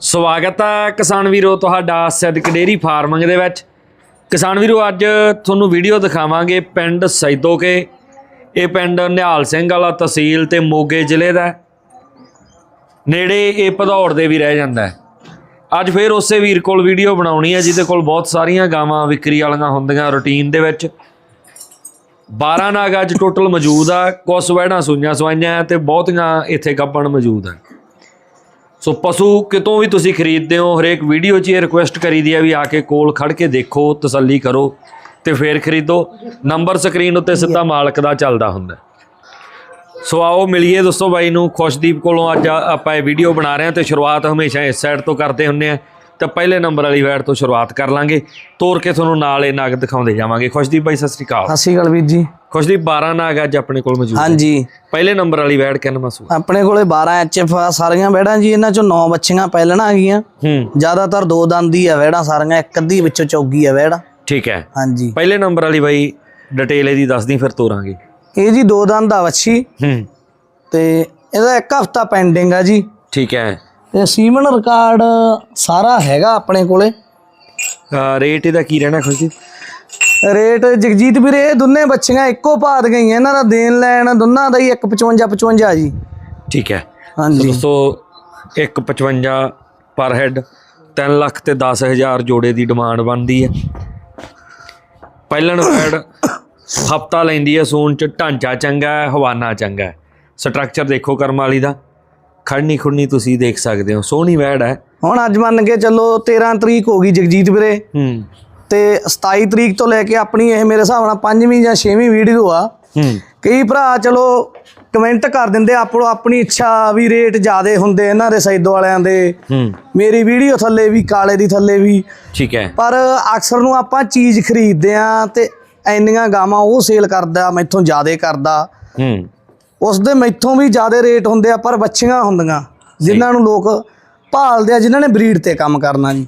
ਸਵਾਗਤ ਹੈ ਕਿਸਾਨ ਵੀਰੋ ਤੁਹਾਡਾ ਸਿੱਧਕ ਡੇਰੀ ਫਾਰਮਿੰਗ ਦੇ ਵਿੱਚ। ਕਿਸਾਨ ਵੀਰੋ, ਅੱਜ ਤੁਹਾਨੂੰ ਵੀਡੀਓ ਦਿਖਾਵਾਂਗੇ ਪਿੰਡ ਸੈਦੋਕੇ। ਇਹ ਪਿੰਡ ਨਿਹਾਲ ਸਿੰਘ ਵਾਲਾ ਤਹਿਸੀਲ ਤੇ ਮੋਗੇ ਜ਼ਿਲ੍ਹੇ ਦਾ ਹੈ। ਨੇੜੇ ਇਹ ਭਦੌੜ ਦੇ ਵੀ ਰਹਿ ਜਾਂਦਾ ਹੈ। ਅੱਜ ਫੇਰ ਉਸੇ ਵੀਰ ਕੋਲ ਵੀਡੀਓ ਬਣਾਉਣੀ ਹੈ, ਜਿਹਦੇ ਕੋਲ ਬਹੁਤ ਸਾਰੀਆਂ ਗਾਵਾਂ ਵਿਕਰੀ ਵਾਲੀਆਂ ਹੁੰਦੀਆਂ ਰੁਟੀਨ ਦੇ ਵਿੱਚ। 12 ਨਾਗ ਅੱਜ ਟੋਟਲ ਮੌਜੂਦ ਆ, ਕੁਛ ਵਹਿੜਾਂ ਸੂਈਆਂ ਸਵਾਈਆਂ ਤੇ ਬਹੁਤੀਆਂ ਇੱਥੇ ਗੱਬਣ ਮੌਜੂਦ ਆ। ਸੋ ਪਸ਼ੂ ਕਿਤੋਂ ਵੀ ਤੁਸੀਂ ਖਰੀਦਦੇ ਹੋ, ਹਰੇਕ ਵੀਡੀਓ 'ਚ ਇਹ ਰਿਕੁਐਸਟ ਕਰੀਦੀ ਆ ਵੀ ਆ ਕੇ ਕੋਲ ਖੜ ਕੇ ਦੇਖੋ, ਤਸੱਲੀ ਕਰੋ ਤੇ ਫੇਰ ਖਰੀਦੋ। ਨੰਬਰ ਸਕਰੀਨ ਉੱਤੇ ਸਿੱਧਾ ਮਾਲਕ ਦਾ ਚੱਲਦਾ ਹੁੰਦਾ। ਸੋ ਆਓ ਮਿਲੀਏ ਦੋਸਤੋ ਬਾਈ ਨੂੰ, ਖੁਸ਼ਦੀਪ ਕੋਲੋਂ ਅੱਜ ਆਪਾਂ ਇਹ ਵੀਡੀਓ ਬਣਾ ਰਹੇ ਹਾਂ ਤੇ ਸ਼ੁਰੂਆਤ ਹਮੇਸ਼ਾ ਇਸ ਸਾਈਡ ਤੋਂ ਕਰਦੇ ਹੁੰਨੇ ਆ ਤਾਂ ਪਹਿਲੇ ਨੰਬਰ ਵਾਲੀ ਵੈੜ ਤੋਂ ਸ਼ੁਰੂਆਤ ਕਰ ਲਾਂਗੇ। ਤੋਰ ਕੇ ਤੁਹਾਨੂੰ ਨਾਲ ਇਹ ਨਗ ਦਿਖਾਉਂਦੇ ਜਾਵਾਂਗੇ। ਖੁਸ਼ਦੀਪ ਬਾਈ ਸਤਿ ਸ੍ਰੀ ਅਕਾਲ। ਸਤਿ ਸ਼੍ਰੀ ਅਕਾਲ ਵੀਰ ਜੀ। ਖੁਸ਼ਦੀਪ 12 ਨਗ ਅੱਜ ਆਪਣੇ ਕੋਲ ਮੌਜੂਦ ਹੈ ਹਾਂਜੀ ਪਹਿਲੇ ਨੰਬਰ ਵਾਲੀ ਵੈੜ ਕਿੰਨ ਮਸੂ ਆਪਣੇ ਕੋਲੇ 12 ਐਚਐਫ ਸਾਰੀਆਂ ਵਹਿੜਾਂ ਜੀ ਇਹਨਾਂ ਚੋਂ 9 ਬੱਚੀਆਂ ਪਹਿਲਣਾ ਆ ਗਈਆਂ ਹੂੰ। ਜ਼ਿਆਦਾਤਰ ਦੋ ਦੰਦੀ ਆ ਵਹਿੜਾਂ ਸਾਰੀਆਂ ਇੱਕ ਅੱਧੀ ਵਿੱਚੋਂ ਚੌਗੀ ਆ ਵਹਿੜਾ ਠੀਕ ਹੈ। ਹਾਂਜੀ। ਪਹਿਲੇ ਨੰਬਰ ਵਾਲੀ ਬਾਈ ਡਿਟੇਲ ਇਹਦੀ ਦੱਸਦੀ ਫਿਰ ਤੋਰਾਂਗੇ। ਇਹ ਜੀ ਦੋ ਦੰਦ ਆ ਵੱਛੀ। ਹੂੰ। ਤੇ ਇਹਦਾ ਇੱਕ ਹਫਤਾ ਪੈਂਡਿੰਗ ਆ ਜੀ। ਠੀਕ ਹੈ। ਤੇ ਸੀਮਨ ਰਿਕਾਰਡ ਸਾਰਾ ਹੈਗਾ ਆਪਣੇ ਕੋਲੇ। ਰੇਟ ਇਹਦਾ ਕੀ ਰਹਿਣਾ ਖੁਸ਼ਦੀਪ ਰੇਟ ਜਗਜੀਤ ਵੀਰੇ ਇਹ ਦੋਨੇ ਬੱਚੀਆਂ ਇੱਕੋ ਭਾਤ ਗਈਆਂ ਇਹਨਾਂ ਦਾ ਦੇਣ ਲੈਣ ਦੋਨਾਂ ਦਾ ਹੀ 155 55 ਜੀ। ਠੀਕ ਹੈ। ਹਾਂਜੀ। ਦੋਸਤੋ 155 ਪਰ ਹੈਡ 3 ਲੱਖ ਤੇ 10000 ਜੋੜੇ ਦੀ ਡਿਮਾਂਡ ਬਣਦੀ ਹੈ। ਪਹਿਲਣ ਵੈੜ ਹਫਤਾ ਲੈਂਦੀ ਹੈ ਸੂਨ ਚ ਢਾਂਚਾ ਚੰਗਾ ਹੈ ਹਵਾਨਾ ਚੰਗਾ ਹੈ। ਸਟਰਕਚਰ ਦੇਖੋ ਕਰਮ ਵਾਲੀ ਦਾ। ਖੜਨੀ ਖੁੜਨੀ ਤੁਸੀਂ ਦੇਖ ਸਕਦੇ ਹੋ ਸੋਹਣੀ ਵੈੜ ਹੈ। ਹੁਣ ਅੱਜ ਮੰਨ ਕੇ ਚੱਲੋ 13 ਤਰੀਕ ਹੋ ਗਈ ਜਗਜੀਤ ਵੀਰੇ। ਹੂੰ। ਤੇ 27 ਤਰੀਕ ਤੋਂ ਲੈ ਕੇ ਆਪਣੀ ਇਹ ਮੇਰੇ ਹਿਸਾਬ ਨਾਲ ਪੰਜਵੀਂ ਜਾਂ ਛੇਵੀਂ ਵੀਡੀਓ ਆ। ਹੂੰ। ਕਈ ਭਰਾ ਚਲੋ ਕਮੈਂਟ ਕਰ ਦਿੰਦੇ ਆਪੋ ਆਪਣੀ ਇੱਛਾ ਵੀ ਰੇਟ ਜ਼ਿਆਦੇ ਹੁੰਦੇ ਇਹਨਾਂ ਦੇ ਸੈਦੋ ਵਾਲਿਆਂ ਦੇ। ਹੂੰ। ਮੇਰੀ ਵੀਡੀਓ ਥੱਲੇ ਵੀ ਕਾਲੇ ਦੀ ਥੱਲੇ ਵੀ। ਠੀਕ ਹੈ। ਪਰ ਅਕਸਰ ਨੂੰ ਆਪਾਂ ਚੀਜ਼ ਖਰੀਦਦੇ ਆ ਤੇ ਐਨੀਆਂ ਗਾਵਾਂ ਉਹ ਸੇਲ ਕਰਦਾ ਮੈਥੋਂ ਜ਼ਿਆਦੇ ਕਰਦਾ। ਹੂੰ। ਉਸ ਦੇ ਮੈਥੋਂ ਵੀ ਜ਼ਿਆਦੇ ਰੇਟ ਹੁੰਦੇ ਆ ਪਰ ਬੱਚੀਆਂ ਹੁੰਦੀਆਂ ਜਿਨ੍ਹਾਂ ਨੂੰ ਲੋਕ ਭਾਲਦੇ ਆ ਜਿਨ੍ਹਾਂ ਨੇ ਬਰੀਡ ਤੇ ਕੰਮ ਕਰਨਾ ਜੀ।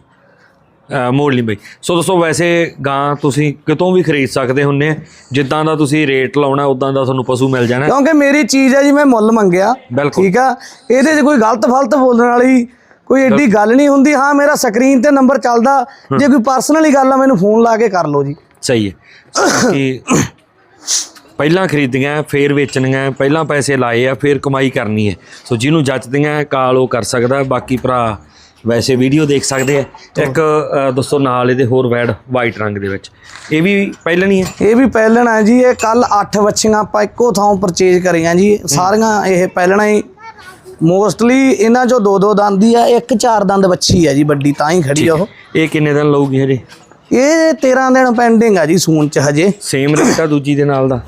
ਮੋੜ ਲਈ ਬਈ। ਸੋ ਦੋਸਤੋ ਵੈਸੇ ਗਾਂ ਤੁਸੀਂ ਕਿਤੋਂ ਵੀ ਖਰੀਦ ਸਕਦੇ ਹੁੰਨੇ ਜਿੱਦਾਂ ਦਾ ਤੁਸੀਂ ਰੇਟ ਲਾਉਣਾ ਉਦਾਂ ਦਾ ਤੁਹਾਨੂੰ ਪਸ਼ੂ ਮਿਲ ਜਾਣਾ। ਕਿਉਂਕਿ ਮੇਰੀ ਚੀਜ਼ ਹੈ ਜੀ ਮੈਂ ਮੁੱਲ ਮੰਗਿਆ ਠੀਕ ਆ? ਇਹਦੇ 'ਚ ਕੋਈ ਗਲਤ ਫਲਤ ਬੋਲਣ ਵਾਲੀ ਕੋਈ ਏਡੀ ਗੱਲ ਨਹੀਂ ਹੁੰਦੀ। ਹਾਂ ਮੇਰਾ ਸਕਰੀਨ ਤੇ ਨੰਬਰ ਚੱਲਦਾ ਜੇ ਕੋਈ ਪਰਸਨਲੀ ਗੱਲ ਆ ਮੈਨੂੰ ਫੋਨ ਲਾ ਕੇ ਕਰ ਲਓ ਜੀ। ਸਹੀ ਹੈ। ਕਿ ਪਹਿਲਾਂ ਖਰੀਦੀਆਂ ਫਿਰ ਵੇਚਣੀਆਂ ਪਹਿਲਾਂ ਪੈਸੇ ਲਾਏ ਆ ਫਿਰ ਕਮਾਈ ਕਰਨੀ ਹੈ। ਸੋ ਜਿਹਨੂੰ ਜੱਚਦੀਆਂ ਕਾਲ ਉਹ ਕਰ ਸਕਦਾ ਬਾਕੀ ਭਰਾ ਵੈਸੇ ਵੀਡੀਓ ਦੇਖ ਸਕਦੇ ਆ। ਇੱਕ ਦੋਸਤੋ ਨਾਲ ਇਹਦੇ ਹੋਰ ਵੈੜ ਵਾਈਟ ਰੰਗ ਦੇ ਵਿੱਚ। ਇਹ ਵੀ ਪਹਿਲਾਂ ਨਹੀਂ ਹੈ? ਇਹ ਵੀ ਪਹਿਲਣਾ ਜੀ ਇਹ ਕੱਲ 8 ਵੱਛੀਆਂ ਆਪਾਂ ਇੱਕੋ ਥਾਂ ਪਰਚੇਜ ਕਰੀਆਂ ਜੀ। ਸਾਰੀਆਂ ਇਹ ਪਹਿਲਣਾ ਹੀ। ਮੋਸਟਲੀ ਇਹਨਾਂ ਚੋਂ ਦੋ ਦੋ ਦੰਦ ਹੀ ਆ ਇੱਕ ਚਾਰ ਦੰਦ ਵੱਛੀ ਆ ਜੀ ਵੱਡੀ ਤਾਂ ਹੀ ਖੜੀ ਆ ਉਹ। ਇਹ ਕਿੰਨੇ ਦਿਨ ਲਊਗੀ ਹਜੇ? ਇਹ 13 ਦਿਨ ਪੈਂਡਿੰਗ ਆ ਜੀ ਸੂਨ ਚ ਹਜੇ। ਸੇਮ ਰੇਟ ਆ ਦੂਜੀ ਦੇ ਨਾਲ ਦਾ?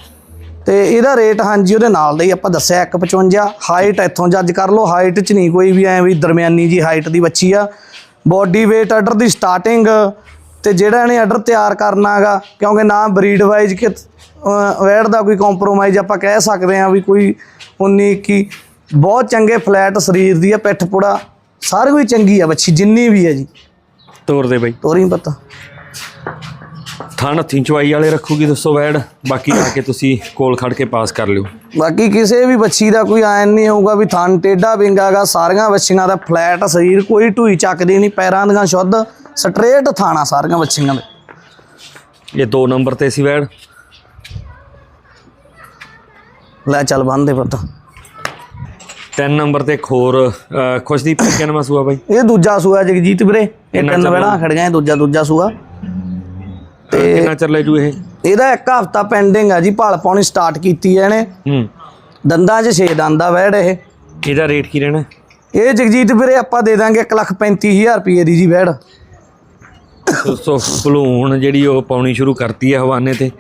ਤੇ ਇਹਦਾ ਰੇਟ ਹਾਂਜੀ ਉਹਦੇ ਨਾਲ ਦਾ ਹੀ ਆਪਾਂ ਦੱਸਿਆ 155 ਹਾਈਟ ਇੱਥੋਂ ਜੱਜ ਕਰ ਲਓ ਹਾਈਟ 'ਚ ਨਹੀਂ ਕੋਈ ਵੀ ਐ ਵੀ ਦਰਮਿਆਨੀ ਜੀ ਹਾਈਟ ਦੀ ਬੱਚੀ ਆ। ਬੋਡੀ weight ਆਰਡਰ ਦੀ ਸਟਾਰਟਿੰਗ ਤੇ ਜਿਹੜਾ ਇਹਨੇ ਆਰਡਰ ਤਿਆਰ ਕਰਨਾ ਹੈਗਾ ਕਿਉਂਕਿ ਨਾ ਬਰੀਡ ਵਾਈਜ਼ ਕਿ ਵੈੜ ਦਾ ਕੋਈ ਕੰਪਰੋਮਾਈਜ਼ ਆਪਾਂ ਕਹਿ ਸਕਦੇ ਆ ਵੀ ਕੋਈ 19 21 ਬਹੁਤ ਚੰਗੇ ਫਲੈਟ ਸਰੀਰ ਦੀ ਆ ਪਿੱਠ ਪੁੜਾ ਸਾਰੀ ਕੋਈ ਚੰਗੀ ਆ ਬੱਚੀ ਜਿੰਨੀ ਵੀ ਹੈ ਜੀ। ਤੋਰ ਦੇ ਬਈ। ਤੋਰੀ ਪਤਾ। ਥਣ ਹੱਥੀਂ ਚਵਾਈ ਵਾਲੇ ਰੱਖੂਗੀ ਦੋਸਤੋ ਵੈੜ। ਬਾਕੀ ਆ ਕੇ ਤੁਸੀਂ ਕੋਲ ਖੜ ਕੇ ਪਾਸ ਕਰ ਲਿਓ। ਬਾਕੀ ਕਿਸੇ ਵੀ ਬੱਚੀ ਦਾ ਕੋਈ ਐਨ ਨਹੀਂ ਹੋਊਗਾ ਵੀ ਥਣ ਟੇਢਾ ਵਿੰਗਾਗਾ ਸਾਰੀਆਂ ਬੱਚੀਆਂ ਦਾ ਫਲੈਟ ਸਰੀਰ ਕੋਈ ਢੂਈ ਚੱਕਦੀ ਨਹੀਂ ਪੈਰਾਂ ਦੀਆਂ ਸ਼ੁੱਧ ਸਟ੍ਰੇਟ ਥਾਣਾ ਸਾਰੀਆਂ ਬੱਚੀਆਂ ਦੇ। ਇਹ ਦੋ ਨੰਬਰ ਤੇ ਸੀ ਵੈੜ। ਲੈ ਚੱਲ ਬੰਦੇ ਪੁੱਤ। ਤਿੰਨ ਨੰਬਰ ਤੇ ਇੱਕ ਹੋਰ ਅ, ਖੁਸ਼ਦੀਪ ਕਿੰਨਾ ਮਸੂਆ ਬਾਈ? ਇਹ ਦੂਜਾ ਸੂਆ ਜਗਜੀਤ ਵੀਰੇ। ਇਹ ਤਿੰਨ? ਵੇੜਾ ਖੜੀਆਂ ਇਹ ਦੂਜਾ ਦੂਜਾ ਸੂਆ। ਕਿੰਨਾ ਚਿਰ ਲੈ ਜੂ ਇਹ? ਇਹਦਾ ਇੱਕ ਹਫਤਾ ਪੈਂਡਿੰਗ ਆ ਜੀ ਭਾਲ ਪਾਉਣੀ ਸਟਾਰਟ ਕੀਤੀ ਹੈ ਇਹਨੇ। ਹੂੰ। ਦੰਦਾਂ 'ਚ ਛੇ ਦੰਦਾ ਵੈੜ ਇਹ। ਇਹਦਾ ਰੇਟ ਕੀ ਰਹਿਣਾ? ਇਹ ਜਗਜੀਤ ਵੀਰੇ ਆਪਾਂ ਦੇ ਦਾਂਗੇ 135000 ਰੁਪਏ ਦੀ ਜੀ ਵੈੜ ਦੋਸਤੋ ਭਲੂਣ ਜਿਹੜੀ ਉਹ ਪਾਉਣੀ ਸ਼ੁਰੂ ਕਰਤੀ ਹੈ ਹਵਾਨੇ ਤੇ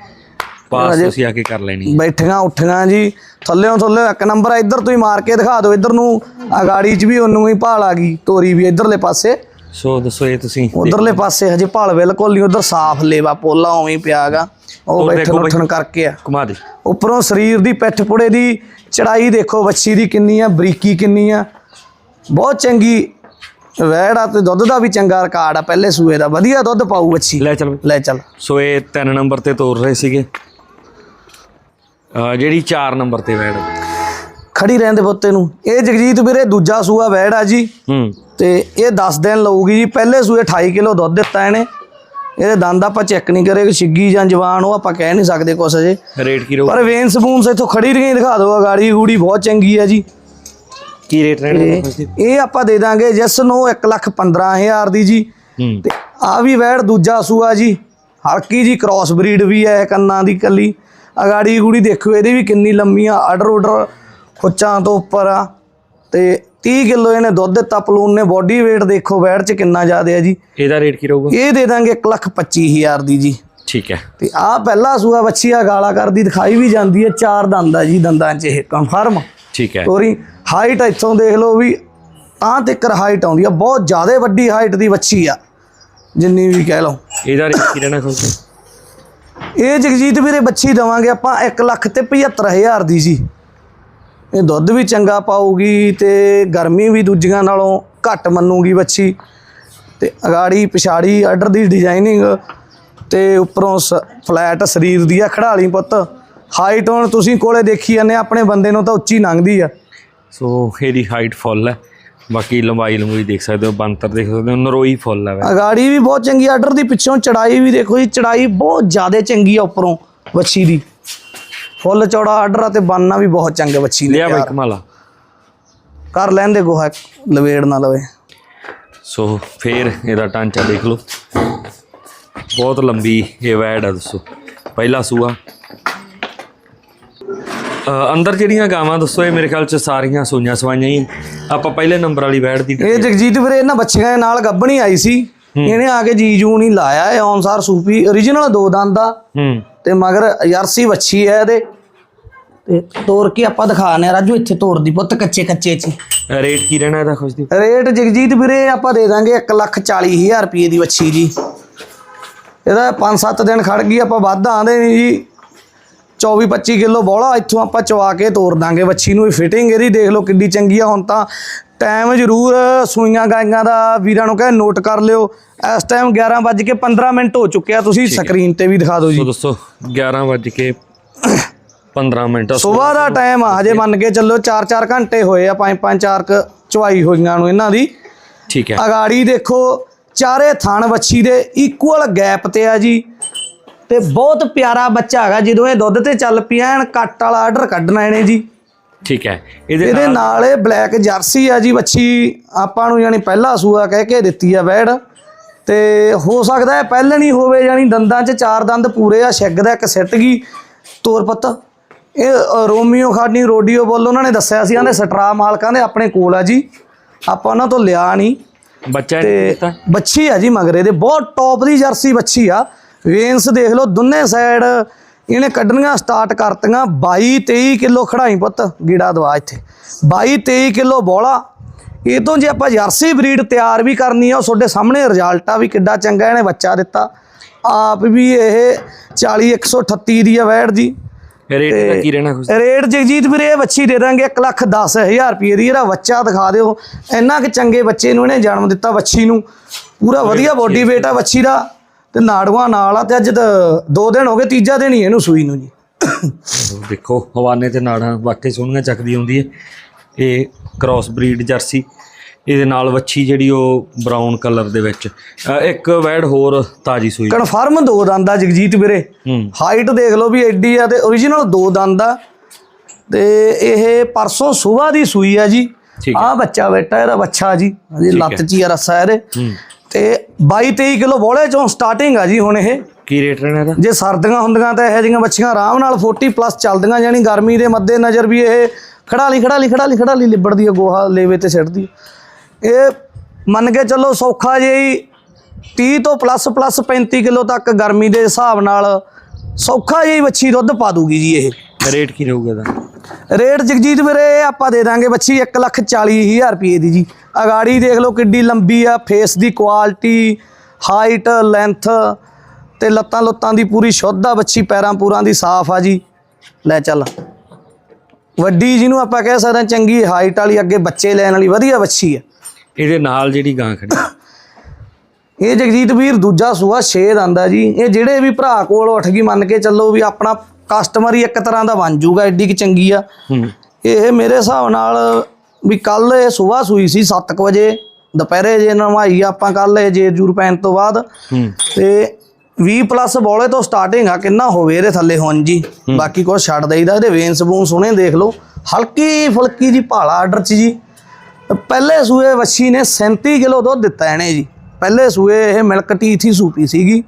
ਪਾਸ ਤੁਸੀਂ ਆ ਕੇ ਕਰ ਲੈਣੀ ਬੈਠੀਆਂ ਉੱਠੀਆਂ ਜੀ। ਥੱਲਿਓਂ ਥੱਲੇ ਇੱਕ ਨੰਬਰ ਇੱਧਰ ਤੁਸੀਂ ਮਾਰ ਕੇ ਦਿਖਾ ਦਿਓ ਇੱਧਰ ਨੂੰ ਅਗਾੜੀ 'ਚ ਵੀ ਉਹਨੂੰ ਹੀ ਭਾਲ ਆ ਗਈ ਤੋਰੀ ਵੀ ਇੱਧਰਲੇ ਪਾਸੇ। ਸੋ ਦੱਸੋ ਇਹ ਤੁਸੀਂ ਉਧਰਲੇ ਪਾਸੇ ਹਜੇ ਭਾਲ ਬਿਲਕੁਲ ਨਹੀਂ ਉਧਰ ਸਾਫ਼ ਲੇਵਾ ਪੋਲਾ ਉਵੇਂ ਪਿਆਗਾ। ਉਹ ਬੈਠਣ। ਉੱਠਣ ਕਰਕੇ ਆ। ਘੁਮਾ ਦੇ ਉੱਪਰੋਂ ਸਰੀਰ ਦੀ ਪਿੱਠ ਪੁੜੇ ਦੀ ਚੜਾਈ ਦੇਖੋ ਬੱਚੀ ਦੀ ਕਿੰਨੀ ਆ ਬਰੀਕੀ ਕਿੰਨੀ ਆ। ਬਹੁਤ ਚੰਗੀ ਵੈੜ ਆ ਤੇ ਦੁੱਧ ਦਾ ਵੀ ਚੰਗਾ ਰਿਕਾਰਡ ਆ ਪਹਿਲੇ ਸੂਏ ਦਾ। ਵਧੀਆ ਦੁੱਧ ਪਾਊ ਬੱਚੀ ਲੈ ਚੱਲ। ਲੈ ਚੱਲ। ਸੋ ਇਹ ਤਿੰਨ ਨੰਬਰ ਤੇ ਤੋਰ ਰਹੇ ਸੀਗੇ। ਜਿਹੜੀ 4 ਨੰਬਰ ਤੇ ਵੈੜ ਖੜੀ ਰਹਿੰਦੇ ਪੁੱਤੇ ਨੂੰ। ਇਹ ਜਗਜੀਤ ਵੀਰੇ ਦੂਜਾ ਸੂਆ ਵੈੜ ਆ ਜੀ। ਹੂੰ। ਤੇ ਇਹ 10 ਦਿਨ ਲਊਗੀ ਜੀ। ਪਹਿਲੇ ਸੂਏ 28 ਕਿਲੋ ਦੁੱਧ ਦਿੱਤਾ ਇਹਨੇ। ਇਹਦੇ ਦੰਦ ਆਪਾਂ ਚੈੱਕ ਨਹੀਂ ਕਰੇ ਛਿੱਗੀ ਜਾਂ ਜਵਾਨ ਉਹ ਆਪਾਂ ਕਹਿ ਨਹੀਂ ਸਕਦੇ ਕੁਛ ਅਜੇ। ਰੇਟ ਕੀ ਰਹੂ ਪਰ ਵੇਨ ਸਪੂਨਸ ਇੱਥੋਂ ਖੜੀ ਰਹੀ ਦਿਖਾ ਦਿਓ। ਗਾੜੀ ਗੂੜੀ ਬਹੁਤ ਚੰਗੀ ਹੈ ਜੀ। ਕੀ ਰੇਟ ਰਹਿਣਾ? ਇਹ ਆਪਾਂ ਦੇ ਦਾਂਗੇ ਜਿਸ ਨੂੰ 1 ਲੱਖ 15000 ਦੀ ਜੀ। ਤੇ ਆ ਵੀ ਵੈੜ ਦੂਜਾ ਸੂਆ ਜੀ। ਹਲਕੀ ਜੀ ਕ੍ਰਾਸ ਬਰੀਡ ਵੀ ਹੈ ਕੰਨਾਂ ਦੀ ਕੱਲੀ। ਅਗਾੜੀ ਗੂੜੀ ਦੇਖੋ ਇਹਦੀ ਵੀ ਕਿੰਨੀ ਲੰਮੀ ਆ। ਆਰਡਰ ਆਰਡਰ ਖੁੱਚਾਂ ਤੋਂ ਉੱਪਰ ਆ। ਤੇ 30 ਕਿਲੋ ਇਹਨੇ ਦੁੱਧ ਦਿੱਤਾ ਪਲੂਨ ਨੇ। ਬੋਡੀ weight ਦੇਖੋ ਵੈੜ ਚ ਕਿੰਨਾ ਜ਼ਿਆਦਾ ਹੈ ਜੀ। ਇਹਦਾ ਰੇਟ ਕੀ ਰਹੂਗਾ? ਇਹ ਦੇ ਦਾਂਗੇ 1 ਲੱਖ 25000 ਦੀ ਜੀ। ਠੀਕ ਹੈ। ਤੇ ਆ ਪਹਿਲਾ ਸੂਆ ਬੱਚੀ ਆ ਗਾਲਾ ਕਰਦੀ ਦਿਖਾਈ ਵੀ ਜਾਂਦੀ ਹੈ। ਚਾਰ ਦੰਦ ਆ ਜੀ ਦੰਦਾਂ 'ਚ ਇਹ ਕਨਫਰਮ ਠੀਕ ਹੈ। ਤੋਰੀ ਹਾਈਟ ਇੱਥੋਂ ਦੇਖ ਲਓ ਵੀ ਤਾਂ ਤੱਕਰ ਹਾਈਟ ਆਉਂਦੀ ਆ। ਬਹੁਤ ਜ਼ਿਆਦਾ ਵੱਡੀ ਹਾਈਟ ਦੀ ਬੱਚੀ ਆ ਜਿੰਨੀ ਵੀ ਕਹਿ ਲਓ। ਇਹਦਾ ਰੇਟ ਕੀ ਰਹਿਣਾ ਖੁਸ਼ਦੀਪ ਇਹ ਜਗਜੀਤ ਵੀਰੇ ਬੱਚੀ ਦਵਾਂਗੇ ਆਪਾਂ 1 ਲੱਖ ਤੇ 75000 ਦੀ ਜੀ। ਇਹ ਦੁੱਧ ਵੀ ਚੰਗਾ ਪਾਊਗੀ ਤੇ ਗਰਮੀ ਵੀ ਦੂਜੀਆਂ ਨਾਲੋਂ ਘੱਟ ਮੰਨੂਗੀ ਬੱਚੀ ਤੇ ਅਗਾੜੀ ਪਿਛਾੜੀ ਆਰਡਰ ਦੀ ਡਿਜ਼ਾਈਨਿੰਗ ਤੇ ਉੱਪਰੋਂ ਫਲੈਟ ਸਰੀਰ ਦੀ ਆ ਖੜਾਲੀ ਪੁੱਤ। ਹਾਈਟ ਹੁਣ ਤੁਸੀਂ ਕੋਲੇ ਦੇਖੀ ਜਾਂਦੇ ਆਪਣੇ ਬੰਦੇ ਨੂੰ ਤਾਂ ਉੱਚੀ ਲੰਘਦੀ ਆ। ਸੋ ਇਹਦੀ ਹਾਈਟ ਫੁੱਲ ਹੈ ਬਾਕੀ ਲੰਬਾਈ ਲੰਬੂਈ ਦੇਖ ਸਕਦੇ ਹੋ ਬੰਤਰ ਦੇਖ ਸਕਦੇ ਹੋ ਨਰੋਈ ਫੁੱਲ ਹੈ। ਅਗਾੜੀ ਵੀ ਬਹੁਤ ਚੰਗੀ ਆਰਡਰ ਦੀ ਪਿੱਛੋਂ ਚੜਾਈ ਵੀ ਦੇਖੋ ਜੀ ਚੜਾਈ ਬਹੁਤ ਜ਼ਿਆਦਾ ਚੰਗੀ ਆ ਉੱਪਰੋਂ ਵੱਛੀ ਦੀ। ਫੁੱਲ ਚੌੜਾ ਆਰਡਰ ਆ ਤੇ ਬਾਨਾ ਵੀ ਬਹੁਤ ਚੰਗਾ ਵੱਛੀ ਨੇ ਲਿਆ ਬਾਈ। ਕਮਾਲਾ। ਕਰ ਲੈਂਦੇ ਗੋਹਾ ਲਵੇੜ ਨਾ ਲਵੇ। ਸੋ ਫੇਰ ਇਹਦਾ ਟਾਂਚਾ ਦੇਖ ਲਓ। ਬਹੁਤ ਲੰਬੀ ਇਹ ਵੈੜ ਹੈ ਦੱਸੋ। ਪਹਿਲਾ ਸੂਆ। ਅੰਦਰ ਜਿਹੜੀਆਂ ਗਾਵਾਂ ਦੱਸੋ? ਇਹ ਮੇਰੇ ਖਿਆਲ ਚ ਸਾਰੀਆਂ ਸੂਈਆਂ ਸਵਾਈਆਂ ਹੀ ਆਪਾਂ ਪਹਿਲੇ ਨੰਬਰ ਵਾਲੀ ਵੈੜ ਦੀ ਇਹ ਜਗਜੀਤ ਵੀਰੇ ਇਹਨਾਂ ਬੱਚਿਆਂ ਦੇ ਨਾਲ ਗੱਭਣੀ ਆਈ ਸੀ। ਇਹਨੇ ਆ ਕੇ ਜੀ ਜੂ ਨਹੀਂ ਲਾਇਆ ਇਹ ਔਨਸਾਰ ਸੂਪੀ origignal ਦੋ ਦੰਦ ਦਾ ਤੇ ਮਗਰ ਯਾਰਸੀ ਵੱਛੀ ਹੈ ਇਹਦੇ। ਤੇ ਤੋੜ ਕੇ ਆਪਾਂ ਦਿਖਾਣੇ ਰਾਜੂ ਇੱਥੇ ਤੋੜ ਦੀ ਪੁੱਤ ਕੱਚੇ ਕੱਚੇ ਚ। ਰੇਟ ਕੀ ਰਹਿਣਾ ਇਹਦਾ ਖੁਸ਼ਦੀ ਰੇਟ ਜਗਜੀਤ ਵੀਰੇ ਆਪਾਂ ਦੇ ਦਾਂਗੇ 140000 ਰੁਪਏ ਦੀ ਵੱਛੀ ਜੀ। ਇਹਦਾ 5-7 ਦਿਨ ਖੜ ਗਈ ਆਪਾਂ ਵੱਧ ਆਂਦੇ ਨਹੀਂ ਜੀ। 24-25 ਕਿਲੋ ਬੋਲਾ ਇੱਥੋਂ ਆਪਾਂ ਚਵਾ ਕੇ ਤੋੜ ਦਾਂਗੇ। ਵੱਛੀ ਨੂੰ ਵੀ ਫਿਟਿੰਗ ਇਹਦੀ ਦੇਖ ਲਓ ਕਿੱਡੀ ਚੰਗੀ ਆ। ਹੁਣ ਤਾਂ ਟਾਈਮ ਜ਼ਰੂਰ ਸੂਈਆਂ ਗਾਈਆਂ ਦਾ ਵੀਰਾਂ ਨੂੰ ਕਹੇ ਨੋਟ ਕਰ ਲਿਓ। ਇਸ ਟਾਈਮ 11:15 ਮਿੰਟ ਹੋ ਚੁੱਕਿਆ ਤੁਸੀਂ ਸਕਰੀਨ ਤੇ ਵੀ ਦਿਖਾ ਦਿਓ ਸੋ ਜੀ ਦੱਸੋ 11 ਵੱਜ ਕੇ 15 ਮਿੰਟ ਸਵੇਰ ਦਾ ਟਾਈਮ ਆ ਹਜੇ ਮੰਨ ਕੇ ਚੱਲੋ 4-4 ਘੰਟੇ ਹੋਏ ਆ 5-5 ਚਾਰ ਕ ਚਵਾਈ ਹੋਈਆਂ ਨੂੰ ਇਹਨਾਂ ਦੀ। ਠੀਕ ਹੈ। ਅਗਾੜੀ ਦੇਖੋ ਚਾਰੇ ਥਣ ਵੱਛੀ ਦੇ ਇਕੁਅਲ ਗੈਪ ਤੇ ਆ ਜੀ। ਤੇ ਬਹੁਤ ਪਿਆਰਾ ਬੱਚਾ ਹੈਗਾ ਜਦੋਂ ਇਹ ਦੁੱਧ ਤੇ ਚੱਲ ਪਿਆ ਐਨ ਕੱਟ ਵਾਲਾ ਆਰਡਰ ਕੱਢਣਾ ਇਹਨੇ ਜੀ। ਠੀਕ ਹੈ। ਇਹਦੇ ਨਾਲ ਇਹ ਬਲੈਕ ਜਰਸੀ ਆ ਜੀ ਵੱਛੀ ਆਪਾਂ ਨੂੰ ਯਾਨੀ ਪਹਿਲਾ ਸੂਆ ਕਹਿ ਕੇ ਦਿੱਤੀ ਆ ਵੈੜ। ਤੇ ਹੋ ਸਕਦਾ ਹੈ ਪਹਿਲਣ ਹੀ ਹੋਵੇ ਯਾਨੀ ਦੰਦਾਂ 'ਚ ਚਾਰ ਦੰਦ ਪੂਰੇ ਆ ਛਿੱਗ ਦਾ ਇੱਕ ਸਿੱਟ ਗਈ। ਤੋਰ ਪੁੱਤ। ਇਹ ਰੋਮੀਓ ਖਾਨੀ ਰੋਡੀਓ ਬੋਲ ਉਹਨਾਂ ਨੇ ਦੱਸਿਆ ਸੀ ਆਂਦੇ ਸਟਰਾ ਮਾਲਕਾਂ ਦੇ ਆਪਣੇ ਕੋਲ ਆ ਜੀ। ਆਪਾਂ ਉਹਨਾਂ ਤੋਂ ਲਿਆ ਨਹੀਂ ਬੱਚਾ ਤੇ ਦਿੱਤਾ। ਬੱਚੀ ਆ ਜੀ ਮਗਰੇ ਦੇ ਬਹੁਤ ਟੌਪ ਦੀ ਜਰਸੀ ਬੱਚੀ ਆ। ਵੇਨਸ ਦੇਖ ਲਓ ਦੋਨੇ ਸਾਈਡ ਇਹਨੇ ਕੱਢਣੀਆਂ ਸਟਾਰਟ ਕਰਤੀਆਂ। 22 23 ਕਿਲੋ ਖੜਾਈ ਪੁੱਤ ਗੀੜਾ ਦਵਾ ਇੱਥੇ। 22 23 ਕਿਲੋ ਬੋਲਾ। ਇਹ ਤੋਂ ਜੇ ਆਪਾਂ ਜਰਸੀ ਬਰੀਡ ਤਿਆਰ ਵੀ ਕਰਨੀ ਆ ਉਹ ਤੁਹਾਡੇ ਸਾਹਮਣੇ ਰਿਜ਼ਲਟ ਆ ਵੀ ਕਿੱਡਾ ਚੰਗਾ ਇਹਨੇ ਬੱਚਾ ਦਿੱਤਾ। ਆਪ ਵੀ ਇਹ 40 138 ਦੀ ਆ ਵੈੜ ਜੀ। ਰੇਟ ਦਾ ਕੀ ਰਹਿਣਾ ਖੁਸ਼ਦੀ ਰੇਟ ਜਗਜੀਤ ਵੀਰੇ ਇਹ ਬੱਚੀ ਦੇ ਦਾਂਗੇ 1 ਲੱਖ 10000 ਰੁਪਏ ਦੀ। ਇਹਦਾ ਬੱਚਾ ਦਿਖਾ ਦਿਓ। ਇੰਨਾ ਕਿ ਚੰਗੇ ਬੱਚੇ ਨੂੰ ਇਹਨੇ ਜਨਮ ਦਿੱਤਾ ਬੱਚੀ ਨੂੰ। ਪੂਰਾ ਵਧੀਆ ਬੋਡੀ weight ਆ ਬੱਚੀ ਦਾ। ਤੇ ਨਾੜੂਆਂ ਨਾਲ ਆ ਤੇ ਅੱਜ ਦੋ ਦਿਨ ਹੋ ਗਏ ਤੀਜਾ ਦਿਨ ਹੀ ਇਹਨੂੰ ਸੂਈ ਨੂੰ ਜੀ। ਦੇਖੋ ਹਵਾਨੇ ਤੇ ਨਾੜਾਂ ਵਾਕਈ ਸੋਹਣੀਆਂ ਚੱਕਦੀ ਆਉਂਦੀ ਹੈ। ਇਹ ਕ੍ਰਾਸ ਬਰੀਡ ਜਰਸੀ। ਇਹਦੇ ਨਾਲ ਵੱਛੀ ਜਿਹੜੀ ਉਹ ਬਰਾਊਨ ਕਲਰ ਦੇ ਵਿੱਚ। ਅ, ਇੱਕ ਵੈੜ ਹੋਰ ਤਾਜੀ ਸੂਈ। ਕਨਫਰਮ ਦੋ ਦੰਦ ਆ ਜਗਜੀਤ ਵੀਰੇ। ਹੂੰ। ਹਾਈਟ ਦੇਖ ਲਓ ਵੀ ਐਡੀ ਆ ਤੇ origignal ਦੋ ਦੰਦ ਆ। ਤੇ ਇਹ ਪਰਸੋਂ ਸਵੇਰ ਦੀ ਸੂਈ ਆ ਜੀ। ਠੀਕ ਆ ਬੱਚਾ ਬੇਟਾ ਇਹਦਾ ਬੱਚਾ ਜੀ। ਇਹਦੀ ਲੱਤ 'ਚ ਹੀ ਆ ਰੱਸਾ ਇਹਦੇ। ਹੂੰ। ਤੇ 22 23 ਕਿਲੋ ਬੋਲੇ ਚੋਂ ਸਟਾਰਟਿੰਗ ਆ ਜੀ ਹੁਣ ਇਹ। ਕੀ ਰੇਟ ਰਹਿਣਾ ਇਹਦਾ? ਜੇ ਸਰਦੀਆਂ ਹੁੰਦੀਆਂ ਤਾਂ ਇਹੋ ਜਿਹੀਆਂ ਬੱਚੀਆਂ ਆਰਾਮ ਨਾਲ 40 ਪਲੱਸ ਚੱਲਦੀਆਂ ਜਾਨੀ ਗਰਮੀ ਦੇ ਮੱਦੇ ਨਜ਼ਰ ਵੀ ਇਹ ਖੜਾਲੀ ਖੜਾਲੀ ਖੜਾਲੀ ਖੜਾਲੀ ਲਿਬੜਦੀ ਹੈ ਗੋਹਾ ਲੇਵੇ ਤੇ ਸਿੱਟਦੀ। ਇਹ ਮੰਨ ਕੇ ਚੱਲੋ ਸੌਖਾ ਜਿਹੀ 30 ਤੋਂ ਪਲੱਸ ਪਲੱਸ 35 ਕਿਲੋ ਤੱਕ ਗਰਮੀ ਦੇ ਹਿਸਾਬ ਨਾਲ ਸੌਖਾ ਜਿਹੀ ਬੱਚੀ ਦੁੱਧ ਪਾ ਦੂਗੀ ਜੀ ਇਹ। ਰੇਟ ਕੀ ਰਹੂਗਾ ਇਹਦਾ? ਰੇਟ ਜਗਜੀਤ ਵੀਰੇ ਆਪਾਂ ਦੇ ਦਾਂਗੇ ਬੱਚੀ 140000 ਰੁਪਏ ਦੀ ਜੀ। ਅਗਾੜੀ ਦੇਖ ਲਓ ਕਿੱਡੀ ਲੰਬੀ ਆ ਫੇਸ ਦੀ ਕੁਆਲਿਟੀ ਹਾਈਟ ਲੈਂਥ ਤੇ ਲੱਤਾਂ ਲੁੱਤਾਂ ਦੀ ਪੂਰੀ ਸ਼ੁੱਧ ਆ ਬੱਚੀ ਪੈਰਾਂ ਪੂਰਾਂ ਦੀ ਸਾਫ਼ ਆ ਜੀ। ਲੈ ਚੱਲ। ਵੱਡੀ ਜਿਹਨੂੰ ਆਪਾਂ ਕਹਿ ਸਕਦੇ ਚੰਗੀ ਹਾਈਟ ਵਾਲੀ ਅੱਗੇ ਬੱਚੇ ਲੈਣ ਵਾਲੀ ਵਧੀਆ ਬੱਚੀ ਆ। ਇਹਦੇ ਨਾਲ ਜਿਹੜੀ ਗਾਂ ਖੜੀ। ਇਹ ਜਗਜੀਤ ਵੀਰ ਦੂਜਾ ਸੂਆ 6 ਦੰਦਾ ਜੀ। ਇਹ ਜਿਹੜੇ ਵੀ ਭਰਾ ਕੋਲ ਉੱਠ ਗਈ ਮੰਨ ਕੇ ਚੱਲੋ ਵੀ ਆਪਣਾ ਕਸਟਮਰ ਹੀ ਇੱਕ ਤਰ੍ਹਾਂ ਦਾ ਬਣ ਜਾਊਗਾ ਐਡੀ ਕਿ ਚੰਗੀ ਆ। ਇਹ ਮੇਰੇ ਹਿਸਾਬ ਨਾਲ ਵੀ ਕੱਲ ਇਹ ਸਵੇਰ ਸੂਈ ਸੀ 7 ਵਜੇ। ਦੁਪਹਿਰੇ ਜੇ ਨਵਾਈ ਆਪਾਂ ਕੱਲ ਇਹ ਜੇ ਜੂਰ ਪੈਣ ਤੋਂ ਬਾਅਦ। ਤੇ 20 ਪਲੱਸ ਬੋਲੇ ਤੋਂ ਸਟਾਰਟਿੰਗ ਆ ਕਿੰਨਾ ਹੋਵੇ ਇਹਦੇ ਥੱਲੇ ਹੁਣ ਜੀ। ਬਾਕੀ ਕੁਛ ਛੱਡ ਦੇਈਦਾ ਇਹਦੇ ਵੇਨਸ ਬੂਨ ਸੋਹਣੇ ਦੇਖ ਲਓ। ਹਲਕੀ ਫੁਲਕੀ ਜੀ ਭਾਲਾ ਆਰਡਰ ਚ ਜੀ। ਪਹਿਲੇ ਸੂਏ ਵੱਛੀ ਨੇ 37 ਕਿਲੋ ਦੁੱਧ ਦਿੱਤਾ ਇਹਨੇ ਜੀ। ਪਹਿਲੇ ਸੂਏ ਇਹ ਮਿਲਕ ਟੀਥ ਹੀ ਸੂਪੀ ਸੀਗੀ।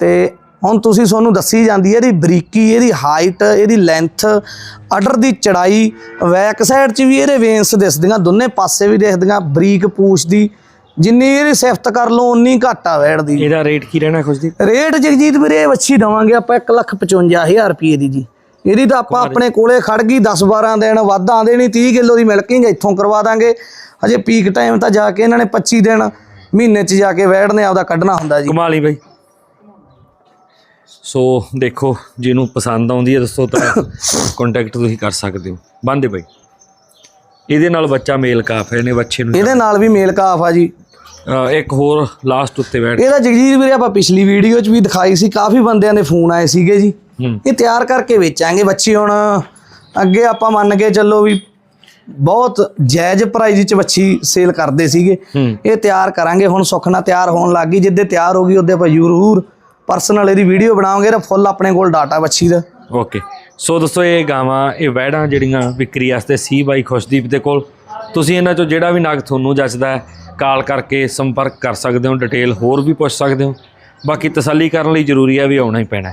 ਤੇ ਹੁਣ ਤੁਸੀਂ ਤੁਹਾਨੂੰ ਦੱਸੀ ਜਾਂਦੀ ਹੈ ਇਹਦੀ ਬਰੀਕੀ ਇਹਦੀ ਹਾਈਟ ਇਹਦੀ ਲੈਂਥ ਆਰਡਰ ਦੀ ਚੜਾਈ ਬੈਕ ਸਾਈਡ 'ਚ ਵੀ ਇਹਦੇ ਵੇਨਸ ਦਿਸਦੀਆਂ ਦੋਨੇ ਪਾਸੇ ਵੀ ਦਿਸਦੀਆਂ ਬਰੀਕ ਪੂਛ ਦੀ। ਜਿੰਨੀ ਇਹਦੀ ਸਿਫਤ ਕਰ ਲਓ ਉਨੀ ਘੱਟ ਆ ਵੈੜ ਦੀ। ਇਹਦਾ ਰੇਟ ਕੀ ਰਹਿਣਾ ਖੁਸ਼ਦੀਪ ਰੇਟ ਜਗਜੀਤ ਵੀਰੇ ਵੱਛੀ ਦਵਾਂਗੇ ਆਪਾਂ 155000 ਰੁਪਏ ਦੀ ਜੀ। ਇਹਦੀ ਤਾਂ ਆਪਾਂ ਆਪਣੇ ਕੋਲੇ ਖੜ ਗਈ 10 12 ਦਿਨ ਵੱਧ ਆਂਦੇ ਨਹੀਂ 30 ਕਿਲੋ ਦੀ ਮਿਲਕਿੰਗ ਇੱਥੋਂ ਕਰਵਾ ਦਾਂਗੇ। ਹਜੇ ਪੀਕ ਟਾਈਮ ਤਾਂ ਜਾ ਕੇ ਇਹਨਾਂ ਨੇ 25 ਦਿਨ ਮਹੀਨੇ 'ਚ ਜਾ ਕੇ ਵੈੜ ਨੇ ਆਪਦਾ ਕੱਢਣਾ ਹੁੰਦਾ ਜੀ। ਕਮਾਲੀ ਬਾਈ। ਸੋ ਦੇਖੋ ਜਿਹਨੂੰ ਪਸੰਦ ਆਉਂਦੀ ਹੈ ਦੋਸਤੋ ਤਾਂ ਕੰਟੈਕਟ ਤੁਸੀਂ ਕਰ ਸਕਦੇ ਹੋ। ਬੰਦੇ ਬਾਈ ਇਹਦੇ ਨਾਲ ਬੱਚਾ ਮੇਲ ਕਾਫ ਹੈ ਇਹਨੇ ਬੱਚੇ ਨੂੰ ਇਹਦੇ ਨਾਲ ਵੀ ਮੇਲ ਕਾਫ ਆ ਜੀ। ਇੱਕ ਹੋਰ ਲਾਸਟ ਉੱਤੇ ਬੈਠ। ਇਹਦਾ ਜਗਜੀਤ ਵੀਰੇ ਆਪਾਂ ਪਿਛਲੀ ਵੀਡੀਓ 'ਚ ਵੀ ਦਿਖਾਈ ਸੀ ਕਾਫੀ ਬੰਦਿਆਂ ਦੇ ਫੋਨ ਆਏ ਸੀਗੇ ਜੀ। ਇਹ ਤਿਆਰ ਕਰਕੇ ਵੇਚਾਂਗੇ। ਬੱਚੀ ਹੁਣ ਅੱਗੇ ਆਪਾਂ ਮੰਨ ਕੇ ਚੱਲੋ ਵੀ ਬਹੁਤ ਜਾਇਜ਼ ਪ੍ਰਾਈਸ 'ਚ ਬੱਚੀ ਸੇਲ ਕਰਦੇ ਸੀਗੇ। ਇਹ ਤਿਆਰ ਕਰਾਂਗੇ। ਹੁਣ ਸੁਖਨਾ ਤਿਆਰ ਹੋਣ ਲੱਗ ਗਈ। ਜਿੱਦੇ ਤਿਆਰ ਹੋ ਗਈ ਉਹਦੇ ਆਪਾਂ ਜ਼ਰੂਰ ਪਰਸਨਲ ਇਹਦੀ ਵੀਡੀਓ ਬਣਾਵਾਂਗੇ। ਤੇ ਫੁੱਲ ਆਪਣੇ ਕੋਲ ਡਾਟਾ ਬੱਚੀ ਦਾ। ਓਕੇ ਸੋ ਦੋਸਤੋ ਇਹ ਗਾਵਾਂ ਇਹ ਵੈੜਾਂ ਜਿਹੜੀਆਂ ਵਿਕਰੀ ਵਾਸਤੇ ਸੀ ਬਾਈ ਖੁਸ਼ਦੀਪ ਦੇ ਕੋਲ। ਤੁਸੀਂ ਇਹਨਾਂ ਚੋਂ ਜਿਹੜਾ ਵੀ ਨਗ ਤੁਹਾਨੂੰ ਜੱਚਦਾ ਹੈ ਕਾਲ ਕਰਕੇ ਸੰਪਰਕ ਕਰ ਸਕਦੇ ਹੋ। ਡਿਟੇਲ ਹੋਰ ਵੀ ਪੁੱਛ ਸਕਦੇ ਹੋ। ਬਾਕੀ ਤਸੱਲੀ ਕਰਨ ਲਈ ਜ਼ਰੂਰੀ ਹੈ ਵੀ ਆਉਣਾ ਹੀ ਪੈਣਾ।